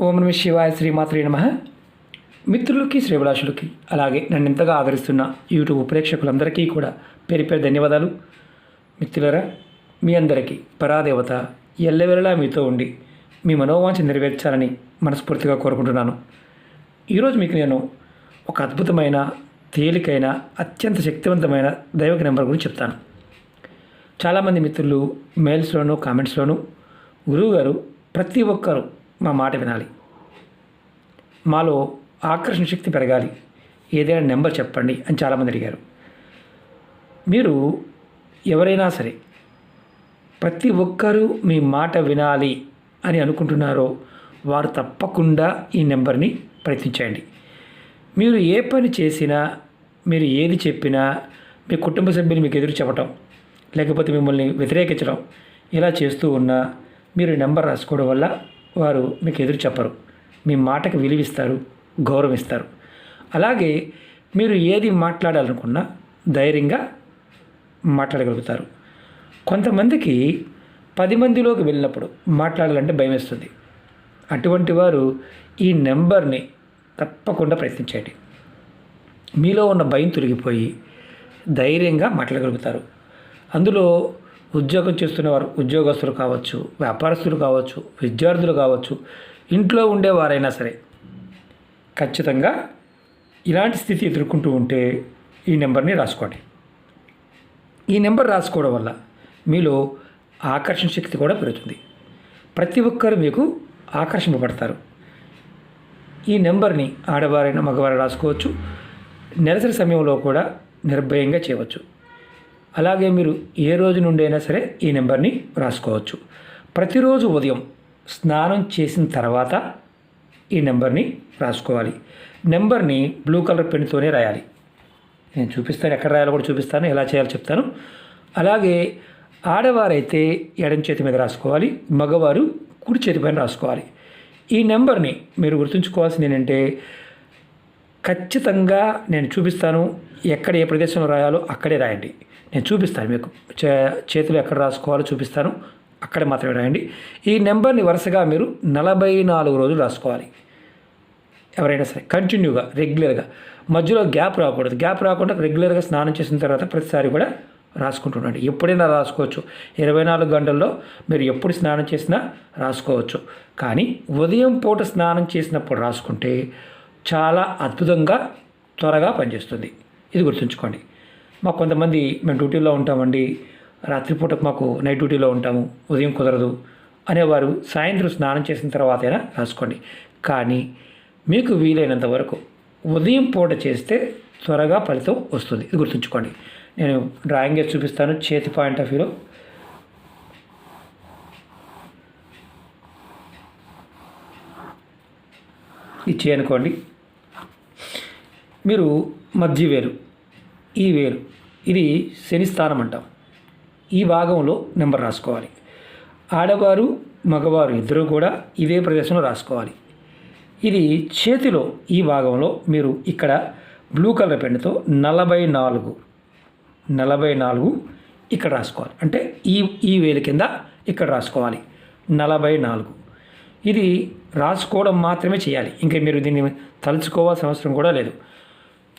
ఓం నమ శివాయ శ్రీమాత్రే నమ. మిత్రులకి శ్రీభిలాషులకి అలాగే నన్ను ఎంతగా ఆదరిస్తున్న యూట్యూబ్ ప్రేక్షకులందరికీ కూడా పేరు పేరు ధన్యవాదాలు. మిత్రులరా మీ అందరికీ పరాదేవత ఎల్లవెల్లలా మీతో ఉండి మీ మనోవాంఛ నెరవేర్చాలని మనస్ఫూర్తిగా కోరుకుంటున్నాను. ఈరోజు మీకు నేను ఒక అద్భుతమైన తేలికైన అత్యంత శక్తివంతమైన దైవక నెంబర్ గురించి చెప్తాను. చాలామంది మిత్రులు మెయిల్స్లోనూ కామెంట్స్లోనూ గురువుగారు ప్రతి ఒక్కరూ మా మాట వినాలి. మాలో ఆకర్షణ శక్తి పెరగాలి. ఏదైనా నెంబర్ చెప్పండి అని చాలామంది అడిగారు. మీరు ఎవరైనా సరే ప్రతి ఒక్కరూ మీ మాట వినాలి అని అనుకుంటున్నారో వారు తప్పకుండా ఈ నెంబర్ని ప్రయత్నించండి మీరు ఏ పని చేసినా మీరు ఏది చెప్పినా మీ కుటుంబ సభ్యులు మీకు ఎదురు చెప్పటం లేకపోతే మిమ్మల్ని వ్యతిరేకించడం ఇలా చేస్తూ ఉన్నా మీరు నెంబర్ రాసుకోవడం వల్ల వారు మీకు ఎదురు చెప్పరు. మీ మాటకు విలువిస్తారు గౌరవిస్తారు. అలాగే మీరు ఏది మాట్లాడాలనుకున్నా ధైర్యంగా మాట్లాడగలుగుతారు. కొంతమందికి పది మందిలోకి వెళ్ళినప్పుడు మాట్లాడాలంటే భయం వేస్తుంది అటువంటి వారు ఈ నెంబర్ని తప్పకుండా ప్రయత్నించండి మీలో ఉన్న భయం తొలగిపోయి ధైర్యంగా మాట్లాడగలుగుతారు. అందులో ఉద్యోగం చేస్తున్నవారు ఉద్యోగస్తులు కావచ్చు వ్యాపారస్తులు కావచ్చు విద్యార్థులు కావచ్చు ఇంట్లో ఉండేవారైనా సరే ఖచ్చితంగా ఇలాంటి స్థితి ఎదుర్కొంటూ ఉంటే ఈ నెంబర్ని రాసుకోండి. ఈ నెంబర్ రాసుకోవడం వల్ల మీలో ఆకర్షణ శక్తి కూడా పెరుగుతుంది. ప్రతి ఒక్కరు మీకు ఆకర్షింపబడతారు. ఈ నెంబర్ని ఆడవారైనా మగవారు రాసుకోవచ్చు. నెలసరి సమయంలో కూడా నిర్భయంగా చేయవచ్చు. అలాగే మీరు ఏ రోజు నుండి అయినా సరే ఈ నెంబర్ని రాసుకోవచ్చు. ప్రతిరోజు ఉదయం స్నానం చేసిన తర్వాత ఈ నెంబర్ని రాసుకోవాలి. నెంబర్ని బ్లూ కలర్ పెన్తోనే రాయాలి. నేను చూపిస్తాను ఎక్కడ రాయాలో కూడా చూపిస్తాను ఎలా చేయాలో చెప్తాను. అలాగే ఆడవారైతే ఎడం చేతి మీద రాసుకోవాలి మగవారు కుడి చేతి పైన రాసుకోవాలి. ఈ నెంబర్ని మీరు గుర్తుంచుకోవాల్సింది ఏంటంటే ఖచ్చితంగా నేను చూపిస్తాను ఎక్కడ ఏ ప్రదేశంలో రాయాలో అక్కడే రాయండి. నేను చూపిస్తాను మీకు. చే చేతులు ఎక్కడ రాసుకోవాలో చూపిస్తాను. అక్కడే మాత్రమే రాయండి. ఈ నెంబర్ని వరుసగా మీరు నలభై నాలుగు రోజులు రాసుకోవాలి. ఎవరైనా సరే కంటిన్యూగా రెగ్యులర్గా. మధ్యలో గ్యాప్ రాకూడదు. గ్యాప్ రాకుండా రెగ్యులర్గా స్నానం చేసిన తర్వాత ప్రతిసారి కూడా రాసుకుంటుండండి ఎప్పుడైనా రాసుకోవచ్చు. ఇరవై నాలుగు గంటల్లో మీరు ఎప్పుడు స్నానం చేసినా రాసుకోవచ్చు. కానీ ఉదయం పూట స్నానం చేసినప్పుడు రాసుకుంటే చాలా అద్భుతంగా త్వరగా పనిచేస్తుంది. ఇది గుర్తుంచుకోండి. మాకు కొంతమంది మేము డ్యూటీలో ఉంటామండి. రాత్రిపూట మాకు నైట్ డ్యూటీలో ఉంటాము. ఉదయం కుదరదు అనేవారు సాయంత్రం స్నానం చేసిన తర్వాత అయినా రాసుకోండి. కానీ మీకు వీలైనంత వరకు ఉదయం పూట చేస్తే త్వరగా ఫలితం వస్తుంది. ఇది గుర్తుంచుకోండి. నేను డ్రాయింగ్ వేసి చూపిస్తాను. చేతి పాయింట్ ఆఫ్ వ్యూలో ఇది మీరు మధ్య వేలు ఈ వేలు ఇది శని స్థానం అంటాం. ఈ భాగంలో నెంబర్ రాసుకోవాలి. ఆడవారు మగవారు ఇద్దరూ కూడా ఇదే ప్రదేశంలో రాసుకోవాలి. ఇది చేతిలో ఈ భాగంలో మీరు ఇక్కడ బ్లూ కలర్ పెన్నుతో నలభై నాలుగు నలభై నాలుగు ఇక్కడ రాసుకోవాలి. అంటే ఈ ఈ వేలు కింద ఇక్కడ రాసుకోవాలి. నలభై నాలుగు. ఇది రాసుకోవడం మాత్రమే చేయాలి. ఇంకా మీరు దీన్ని తలుచుకోవాల్సిన అవసరం కూడా లేదు.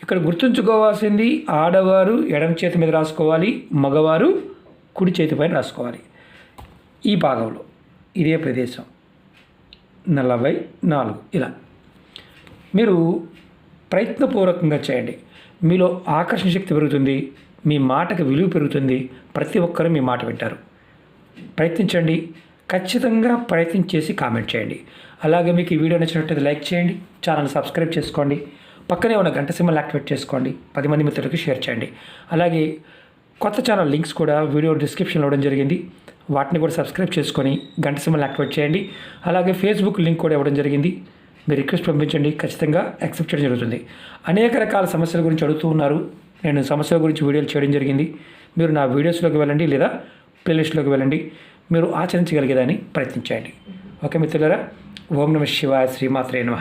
ఇక్కడ గుర్తుంచుకోవాల్సింది ఆడవారు ఎడమ చేతి మీద రాసుకోవాలి మగవారు కుడి చేతి పైన రాసుకోవాలి. ఈ భాగంలో ఇదే ప్రదేశం. నలభై నాలుగు. ఇలా. మీరు ప్రయత్నపూర్వకంగా చేయండి. మీలో ఆకర్షణ శక్తి పెరుగుతుంది మీ మాటకు విలువ పెరుగుతుంది ప్రతి ఒక్కరూ మీ మాట వింటారు. ప్రయత్నించండి. ఖచ్చితంగా ప్రయత్నం చేసి కామెంట్ చేయండి. అలాగే మీకు ఈ వీడియో నచ్చినట్లయితే లైక్ చేయండి ఛానల్ సబ్స్క్రైబ్ చేసుకోండి. పక్కనే ఉన్న గంట సింబల్ యాక్టివేట్ చేసుకోండి. పది మంది మిత్రులకు షేర్ చేయండి. అలాగే కొత్త ఛానల్ లింక్స్ కూడా వీడియో డిస్క్రిప్షన్లో ఇవ్వడం జరిగింది. వాటిని కూడా సబ్స్క్రైబ్ చేసుకొని గంట సింబల్ యాక్టివేట్ చేయండి. అలాగే ఫేస్బుక్ లింక్ కూడా ఇవ్వడం జరిగింది. మీరు రిక్వెస్ట్ పంపించండి. ఖచ్చితంగా యాక్సెప్ట్ చేయడం జరుగుతుంది. అనేక రకాల సమస్యల గురించి అడుగుతూ ఉన్నారు. నేను సమస్యల గురించి వీడియోలు చేయడం జరిగింది. మీరు నా వీడియోస్లోకి వెళ్ళండి లేదా ప్లేలిస్ట్లోకి వెళ్ళండి. మీరు ఆచరించగలిగేదాన్ని ప్రయత్నించండి. ఓకే మిత్రులరా ఓం నమ శివాయ శ్రీమాత్రే నమ.